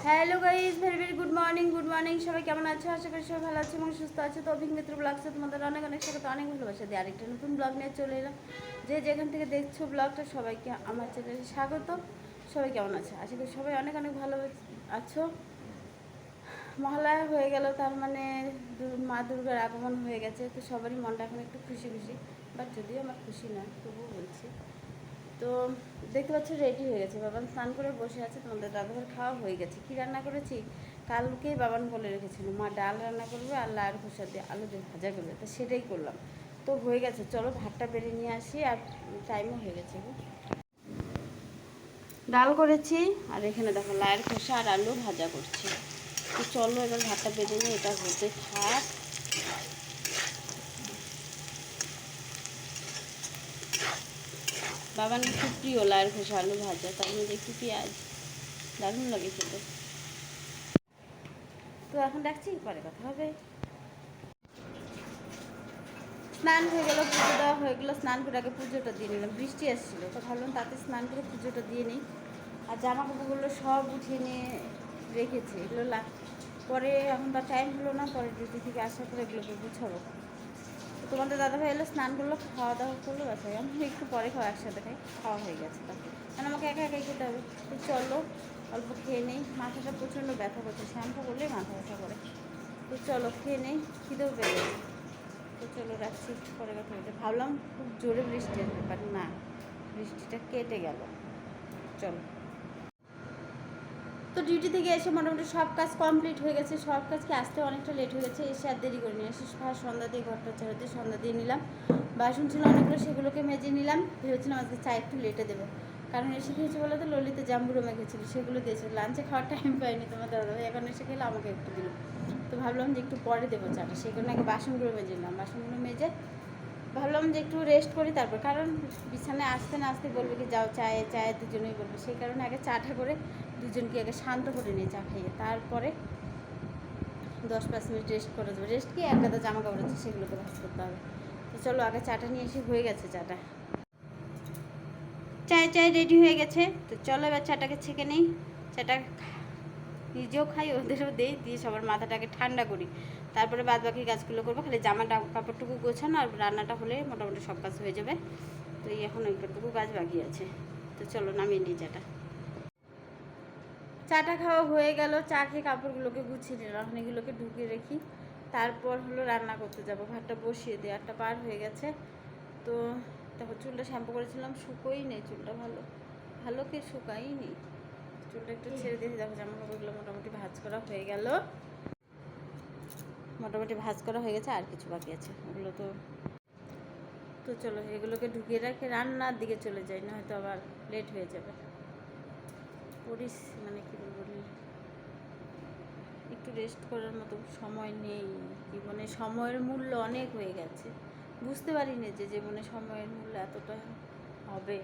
Hello guys very very good morning good morning সবাই কেমন আছো? আশা করি সবাই ভালো আছে এবং সুস্থ আছে। তো অভিজ্ঞ মিত্র ব্লগসে তোমাদের অনেক অনেক স্বাগত, অনেক ভালোবাসা দিয়ে আরেকটা নতুন ব্লগ নিয়ে চলে এলাম। যে যেখান থেকে দেখছ ব্লগটা সবাইকে আমার চ্যানেলে স্বাগত সবাই কেমন আছে? আশা করি সবাই অনেক অনেক ভালো আছো। মহালয়া হয়ে গেল, তার মানে মা দুর্গার আগমন হয়ে গেছে। তো সবারই মনটা এখন একটু খুশি খুশি বাট যদিও আমার খুশি না, তবুও বলছি। তো দেখতে পাচ্ছ রেডি হয়ে গেছে। বাবান স্নান করে বসে আছে, তোমাদের দাদাভাইয়ের খাওয়া হয়ে গেছে। কি রান্না করেছি? কালকেই বাবান বলে রেখেছিল, মা, ডাল রান্না করবে, আর লার খোসা দিয়ে আলু দিয়ে ভাজা করবে। তো সেটাই করলাম। তো হয়ে গেছে, চলো ভাতটা বেড়ে নিয়ে আসি, আর টাইমও হয়ে গেছে ডাল করেছি, আর এখানে দেখো লায়ের খোসা আর আলু ভাজা করছি। তো চলো এবার ভাতটা বেড়ে নিয়ে এটা হতে থাক বাবান খুব প্রিয় লায়ের খোসা আলু ভাজা তার মধ্যে একটু পেঁয়াজ। দারুণ লাগে খেতে। তো এখন রাখছি পরে কথা হবে। স্নান হয়ে গেল, পুজো দেওয়া হয়ে গেলো, স্নান করে আগে পুজোটা দিয়ে নিলাম। বৃষ্টি আসছিল, তো ভাবলাম তাতে স্নান করে পুজোটা দিয়ে নিই। আর জামা কাপড়গুলো সব উঠিয়ে নিয়ে রেখেছি। এগুলো পরে এখন তার টাইম হলো না পরে ডিউটি থেকে আসার পরে এগুলোকে গুছাবো। তোমাদের দাদাভাই এলো, স্নান করল খাওয়া দাওয়া করল, ব্যাস হয়ে আমি একটু পরে খাওয়া একসাথে খাই, খাওয়া হয়ে গেছে তাকে কারণ আমাকে একা একাই খেতে হবে। তো চলো, অল্প খেয়ে নেই। মাথাটা প্রচণ্ড ব্যথা করছে। শ্যাম্পু করলেই মাথা ব্যথা করে। তো চলো, খেয়ে নেই, খিদেও পেয়ে তো চলো রাখছি, পরে কথা বলতে ভাবলাম খুব জোরে বৃষ্টি আসবে বাট না, বৃষ্টিটা কেটে গেল। চলো। তো ডিউটি থেকে এসে মোটামুটি সব কাজ কমপ্লিট হয়ে গেছে। সব কাজকে আসতে অনেকটা লেট হয়ে গেছে। এসে আর দেরি করে নিয়ে এসে ভাই, সন্ধ্যা দিয়ে ঘরটা ছেড়ে সন্ধ্যা দিয়ে নিলাম। বাসন ছিল অনেকগুলো, সেগুলোকে মেজে নিলাম। ভেবেছিলাম আজকে চা একটু লেটে দেবো। কারণ এসে খেয়েছে বলে তো, ললিতে জাম্বুরো মেখেছিল সেগুলো দিয়েছিল লাঞ্চে খাওয়ার টাইম পাইনি তোমার দাদাভাই। এখন এসে খেলে, আমাকে একটু দিল। তো ভাবলাম যে একটু পরে দেবো চাটা। সেই কারণে আগে বাসনগুলো মেজে নিলাম। বাসনগুলো মেজে ভাবলাম যে একটু রেস্ট করি তারপর। কারণ বিছানায় আসতে না আসতে বলবে কি, যাও চায়ে চায়ে দুজনেই বলবে সেই কারণে আগে চাটা করে দুজনকে আগে শান্ত করে নিয়ে চা খাইয়ে তারপরে দশ পাঁচ মিনিট রেস্ট করে দেবো। রেস্ট কি এক জামা কাপড় আছে, সেগুলোকে ভাজ করতে হবে। তো চলো, আগে চাটা নিয়ে এসে হয়ে গেছে চাটা। চায় চায় রেডি হয়ে গেছে। তো চলো এবার চাটাকে ছেঁকে নেই। চাটা নিজেও খাই, ওদেরও দিই, দিয়ে সবার মাথাটাকে ঠান্ডা করি। তারপরে বাদ বাকি কাজগুলো করব, খালি জামাটা, কাপড়টুকু গোছানো আর রান্নাটা হলে মোটামুটি সব কাজ হয়ে যাবে। তো এখন একটুকু কাজ বাকি আছে। তো চলো, নামিয়ে নিই চাটা। চাটা খাওয়া হয়ে গেল চা খেয়ে কাপড়গুলোকে গুছিয়ে নিলাম। এগুলোকে ঢুকিয়ে রেখি। তারপর হলো রান্না করতে যাব। ভাতটা বসিয়ে দিই আটটা পার হয়ে গেছে। তো তারপর চুলটা শ্যাম্পু করেছিলাম শুকোই নেই চুলটা ভালো। ভালো কি শুকাই নেই চুলটা একটু ছেড়ে দিয়ে দেখো জামা কাপড়গুলো মোটামুটি ভাজ করা হয়ে গেল। মোটামুটি ভাজ করা হয়ে গেছে আর কিছু বাকি আছে। ওগুলো তো তো চলো এগুলোকে ঢুকিয়ে রাখে রান্নার দিকে চলে যাই না হয়তো আবার লেট হয়ে যাবে। পরিস মানে কি বলব একটু রেস্ট করার মতো সময় নেই। জীবনে সময়ের মূল্য অনেক হয়ে গেছে। বুঝতে পারিনি যে জীবনে সময়ের মূল্য এতটা হবে।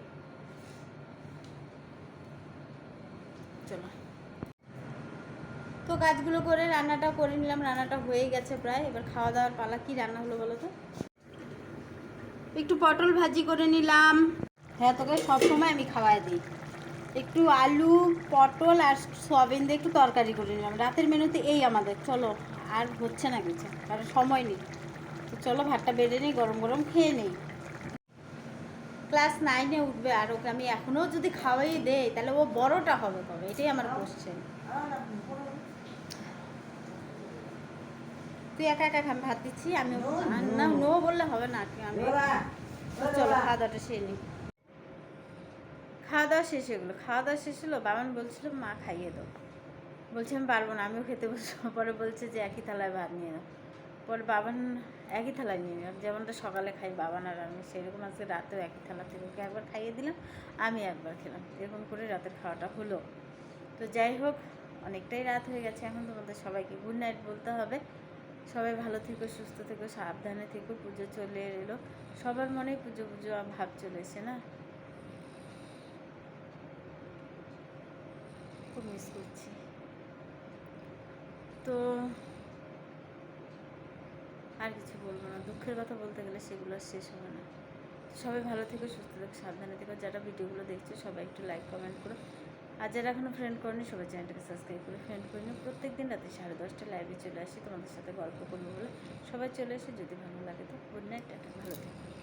চলো। তো কাজগুলো করে রান্নাটা করে নিলাম, রান্নাটা হয়ে গেছে প্রায়। এবার খাওয়া দাওয়ার পালা কি রান্না হলো বলো তো? একটু পটল ভাজি করে নিলাম। হ্যাঁ তোকে সবসময় আমি খাওয়াই দিই। একটু আলু, পটল আর সয়াবিন দিয়ে একটু তরকারি করে নিলাম। রাতের মেনুতে এই আমাদের। চলো, আর হচ্ছে না কিছু। কারণ সময় নেই। চলো, ভাতটা বেড়ে নিই, গরম গরম খেয়ে নেই। ক্লাস নাইনে উঠবে আর ওকে আমি এখনও যদি খাওয়াই দেই, তাহলে ও বড়টা হবে কবে? এটাই আমার কোশ্চেন তুই একা একা খাম ভাত দিচ্ছি? আমি না, নো বললে হবে না। আমি চলো, খাওয়া দাওয়াটা সেরে নিই। খাওয়া দাওয়া শেষ হয়ে গেলো। খাওয়া দাওয়া শেষ হলো বাবান বলছিল, মা, খাইয়ে দাও। বলছি, আমি পারব না, আমিও খেতে বসবো। পরে বলছে যে, একই থালায় ভাত নিয়ে নাও। পরে বাবান একই থালায় নিয়ে নিলাম যেমনটা সকালে খাই বাবান আর আমি, সেরকম আজকে রাতেও একই থালা থেকে একবার খাইয়ে দিলাম, আমি একবার খেলাম। এরকম করে রাতের খাওয়াটা হলো। তো যাই হোক, অনেকটাই রাত হয়ে গেছে এখন তোমাদের সবাইকে। গুড নাইট বলতে হবে। সবাই ভালো থেকো, সুস্থ থেকো, সাবধানে থেকো, পুজো চলে এলো। সবার মনে পুজো পুজো, ভাব চলেছে না? খুব মিস করছি। তো আর কিছু বলব না। দুঃখের কথা বলতে গেলে সেগুলো আর শেষ হবে না। সবাই ভালো থেকো, সুস্থ থেকো, সাবধানে থেকো। যারা ভিডিওগুলো দেখছ, সবাই একটু লাইক কমেন্ট করো। আর যারা এখনও ফ্রেন্ড করেনি, সবাই চ্যানেলটাকে সাবস্ক্রাইব করে ফ্রেন্ড করে নিও। প্রত্যেক দিন রাতে সাড়ে দশটা লাইভে চলে আসি। তোমাদের সাথে গল্প করব বলে সবাই চলে এসে। যদি ভালো লাগে তো গুড নাইট টাটা। ভালো থেকো।